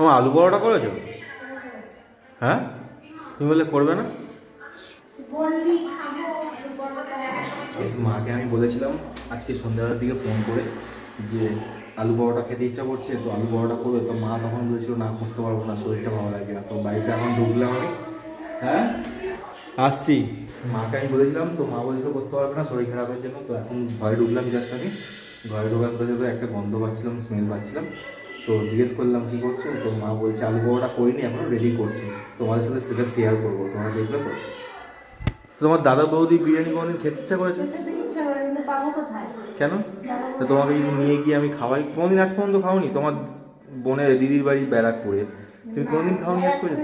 তোমার আলু পরোটা করেছ? হ্যাঁ? তুমি বললে করবে না? বললি খাব পরোটা। মাকে আমি বলেছিলাম আজকে সন্ধ্যাবেলার দিকে ফোন করে যে আলু পরোটা খেতে ইচ্ছা করছে তো আলু পরোটা করবে। তো মা তখন বলেছিল না করতে পারব না শরীরটা ভালো লাগে না। তো বাড়িতে এখন ঢুকলাম আমি হ্যাঁ? আসছি। মাকে আমি বলেছিলাম তো মা বলেছিল করতে পারবে না শরীর খারাপের জন্য। তো এখন ঘরে ঢুকলাম জাস্ট আমি। ঘরে ঢোকার সাথে সাথে একটা গন্ধ পাচ্ছিলাম স্মেল পাচ্ছিলাম। তো জিজ্ঞেস করলাম কী করছ? তো মা বলছে আলু পরোটা করিনি এখনও রেডি করছি। তোমাদের সাথে সেটা শেয়ার করব। তোমরা দেখবে তো? তোমার দাদা বৌদি বিরিয়ানি কোনোদিন খেতে ইচ্ছা করেছে? খেতে তো ইচ্ছা করে কিন্তু পাবো কোথায়? কেন? তো তোমাকে যদি নিয়ে গিয়ে আমি খাওয়াই কোনোদিন আজ পর্যন্ত খাওনি। তোমার বোনের দিদির বাড়ি ব্যারাকপুরে। তুমি কোনোদিন খাওনি আজ পর্যন্ত?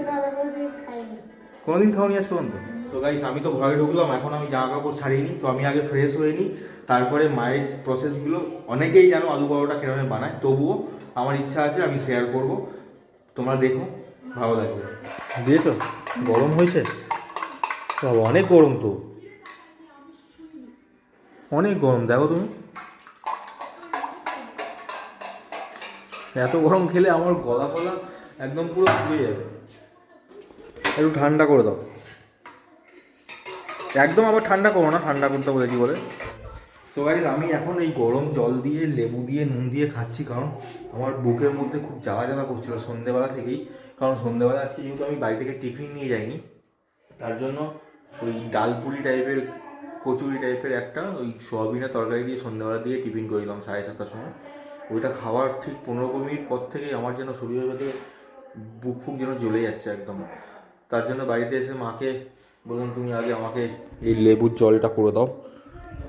কোনোদিন খাওনি আজ পর্যন্ত? তো গাইস আমি তো ঘরে ঢুকলাম, এখন আমি জামা কাপড় ছাড়িনি, তো আমি আগে ফ্রেশ হয়ে নিই, তারপরে মায়ের প্রসেসগুলো অনেকেই জানো, আলু পরোটা কিরমে বানায়, তবুও আমার ইচ্ছা আছে, আমি শেয়ার করব। তোমরা দেখো, ভালো লাগবে। দিয়েছ? গরম হয়েছে? অনেক গরম তো। অনেক গরম, দেখো তুমি। এত গরম খেলে আমার গলা ফলা একদম পুরো ফুলে যাবে। একটু ঠান্ডা করে দাও। একদম আবার ঠান্ডা করো না, ঠান্ডা করতে বলেছি বলে। তো গাইজ আমি এখন এই গরম জল দিয়ে, লেবু দিয়ে, নুন দিয়ে খাচ্ছি কারণ আমার বুকের মধ্যে খুব জ্বালা জ্বালা করছিল সন্ধেবেলা থেকেই। কারণ সন্ধেবেলা আজকে যেহেতু আমি বাড়ি থেকে টিফিন নিয়ে যাইনি, তার জন্য ওই ডালপুরি টাইপের কচুরি টাইপের একটা ওই সোয়াবিনের তরকারি দিয়ে সন্ধ্যাবেলা দিয়ে টিফিন করেছিলাম সাড়ে সাতটার সময়। ওইটা খাওয়ার ঠিক পনেরো মিনিট পর থেকেই আমার যেন শরীরের ভেতরে বুক ফুক যেন জ্বলে যাচ্ছে একদম। তার জন্য বাড়িতে এসে মাকে বললাম তুমি আগে আমাকে এই লেবুর জলটা করে দাও।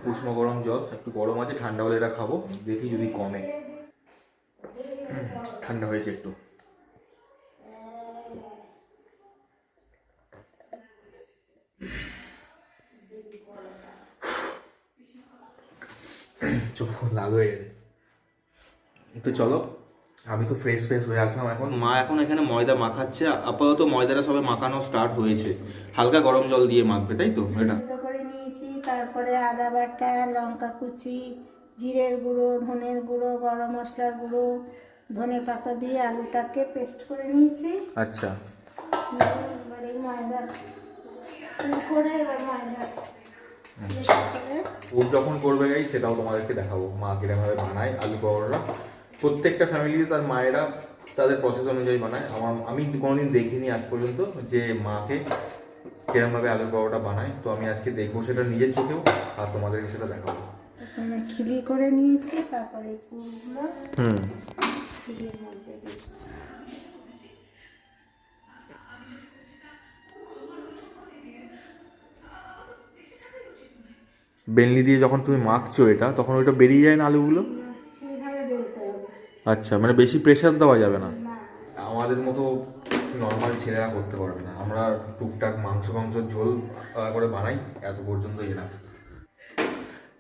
উষ্ণ গরম জল, একটু গরম আছে, ঠান্ডা হলে এটা খাব। দেখি যদি কমে। ঠান্ডা হয়েছে একটু। চোখ লাল হয়ে গেছে তো চলো আমি তো ফ্রেশ ফ্রেশ হয়ে আসলাম এখন। মা এখন এখানে ময়দা মাখাচ্ছে আপাতত ময়দাটা সবে মাখানো স্টার্ট হয়েছে। হালকা গরম জল দিয়ে মাখবে তাই তো এটা সিদ্ধ করে নিয়েছি তারপরে আদা বাটা লঙ্কা কুচি জিরের গুঁড়ো ধনের গুঁড়ো গরম মশলার গুঁড়ো ধনে পাতা দিয়ে আলুটাকে পেস্ট করে নিয়েছি। আচ্ছা। এবার ময়দা এই করে এবার ময়দা ও যখন করবে গাই সেটাও তোমাদেরকে দেখাবো। মা কিরমভাবে বানায় আলু পরোটা। প্রত্যেকটা ফ্যামিলিতে তার মায়েরা তাদের প্রসেস অনুযায়ী বানায়। আমার আমি কোনোদিন দেখিনি আজ পর্যন্ত যে মাকে কিরমভাবে আলুর পরোটা বানায়। তো আমি আজকে দেখব সেটা নিজের চোখেও আর তোমাদেরকে সেটা দেখাবো। প্রথমে খিলি করে নিয়েছি তারপরে পুরগুলো হুম। খিলির মধ্যে দিচ্ছি। বেলনি দিয়ে যখন তুমি মাখছো এটা তখন ওইটা বেরিয়ে যায় না আলুগুলো? আচ্ছা মানে বেশি প্রেশার দেওয়া যাবে না? আমাদের মতো নর্মাল ছেলেরা করতে পারবে না। আমরা টুকটাক মাংস মাংস ঝোল করে বানাই এত পর্যন্ত না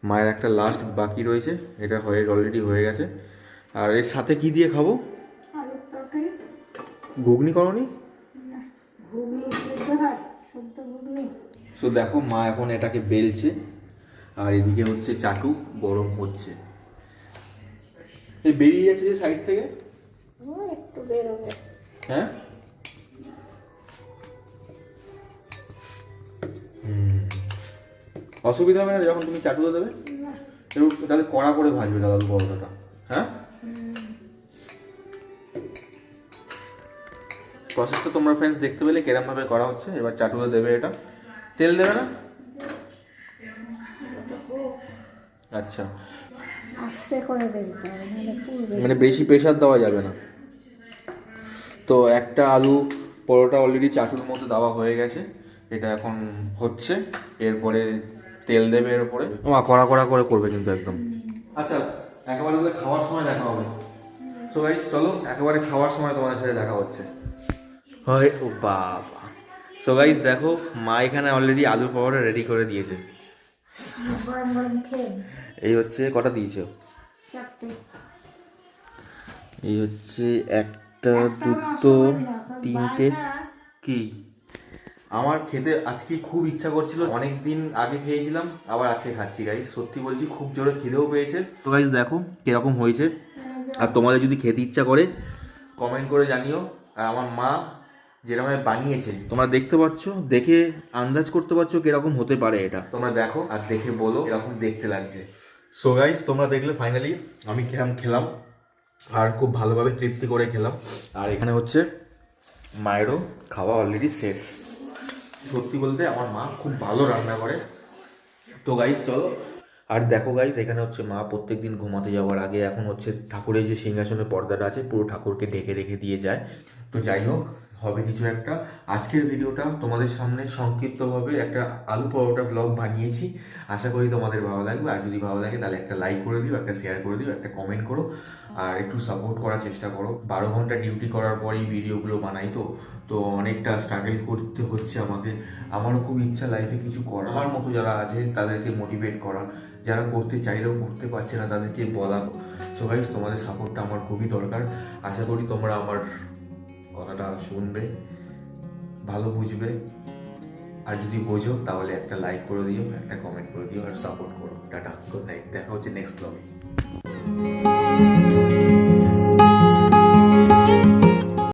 মায়ের একটা লাস্ট বাকি রয়েছে এটা হয়ে অলরেডি হয়ে গেছে। আর এর সাথে কি দিয়ে খাব? ঘুগনি করনি? ঘুগনি সো দেখো মা এখন এটাকে বেলছে আর এদিকে হচ্ছে চাটু গরম হচ্ছে এই বেরিয়ে যাচ্ছে যে সাইড থেকে? একটু বেরোবে। হ্যাঁ? অসুবিধা হবে না যখন তুমি চাটুটা দেবে? একটু তাহলে কড়া করে ভাজবে দাদা পরোটাটা। হ্যাঁ? প্রসেসটা তোমরা ফ্রেন্ডস দেখতে পেলে কেরমভাবে করা হচ্ছে এবার চাটুটা দেবে এটা। তেল দেবে না? আচ্ছা। আস্তে করে বেলতে হবে মানে বেশি প্রেশার দেওয়া যাবে না। তো একটা আলু পরোটা অলরেডি চাটুর মধ্যে দেওয়া হয়ে গেছে এটা এখন হচ্ছে এরপরে তেল দেবে এর উপরে। মা কড়া কড়া করে করবে কিন্তু একদম। আচ্ছা একেবারে তাহলে খাওয়ার সময় দেখা হবে। সো গাইস চলো একেবারে খাওয়ার সময় তোমাদের সাথে দেখা হচ্ছে। হয় ও বাবা। সো গাইস দেখো মা এখানে অলরেডি আলু পরোটা রেডি করে দিয়েছে। এই হচ্ছে কটা দিয়েছ? এই হচ্ছে একটা দুটো তিনটে কি? আমার খেতে আজকে খুব ইচ্ছা করছিল অনেক দিন আগে খেয়েছিলাম আবার আজকে খাচ্ছি গাইস সত্যি বলছি খুব জোরে খিদেও পেয়েছে। তো গাইস দেখো কীরকম হয়েছে। আর তোমাদের যদি খেতে ইচ্ছা করে কমেন্ট করে জানিও। আর আমার মা যেরকম বানিয়েছে তোমরা দেখতে পাচ্ছ দেখে আন্দাজ করতে পারছ কীরকম হতে পারে এটা। তোমরা দেখো আর দেখে বলো এরকম দেখতে লাগছে। সো গাইস তোমরা দেখলে ফাইনালি আমি কিরম খেলাম আর খুব ভালোভাবে তৃপ্তি করে খেলাম। আর এখানে হচ্ছে মায়েরও খাওয়া অলরেডি শেষ। সত্যি বলতে আমার মা খুব ভালো রান্না করে। তো গাইস চলো। আর দেখো গাইস এখানে হচ্ছে মা প্রত্যেক দিন ঘুমাতে যাওয়ার আগে এখন হচ্ছে ঠাকুরের যে সিংহাসনের পর্দাটা আছে, পুরো ঠাকুরকে ঢেকে রেখে দিয়ে যায়। তো যাই হোক হবে কিছু একটা। আজকের ভিডিওটা তোমাদের সামনে সংক্ষিপ্তভাবে একটা আলু পরোটা ব্লগ বানিয়েছি। আশা করি তোমাদের ভালো লাগবে। আর যদি ভালো লাগে তাহলে একটা লাইক করে দিও, একটা শেয়ার করে দিও, একটা কমেন্ট করো। আর একটু সাপোর্ট করার চেষ্টা করো। বারো ঘণ্টা ডিউটি করার পরেই ভিডিওগুলো বানাই তো। তো অনেকটা স্ট্রাগল করতে হচ্ছে আমাকে। আমারও খুব ইচ্ছা লাইফে কিছু করা আমার মতো যারা আছে তাদেরকে মোটিভেট করা। যারা করতে চাইলেও করতে পারছে না তাদেরকে বলা। সো তোমাদের সাপোর্টটা আমার খুবই দরকার। আশা করি তোমরা আমার কথাটা শুনবে, ভালো বুঝবে। আর যদি বোঝো, তাহলে একটা লাইক করে দিও, একটা কমেন্ট করে দিও, আর সাপোর্ট করো। টাটা গুড নাইট দেখা হচ্ছে নেক্সট ব্লগে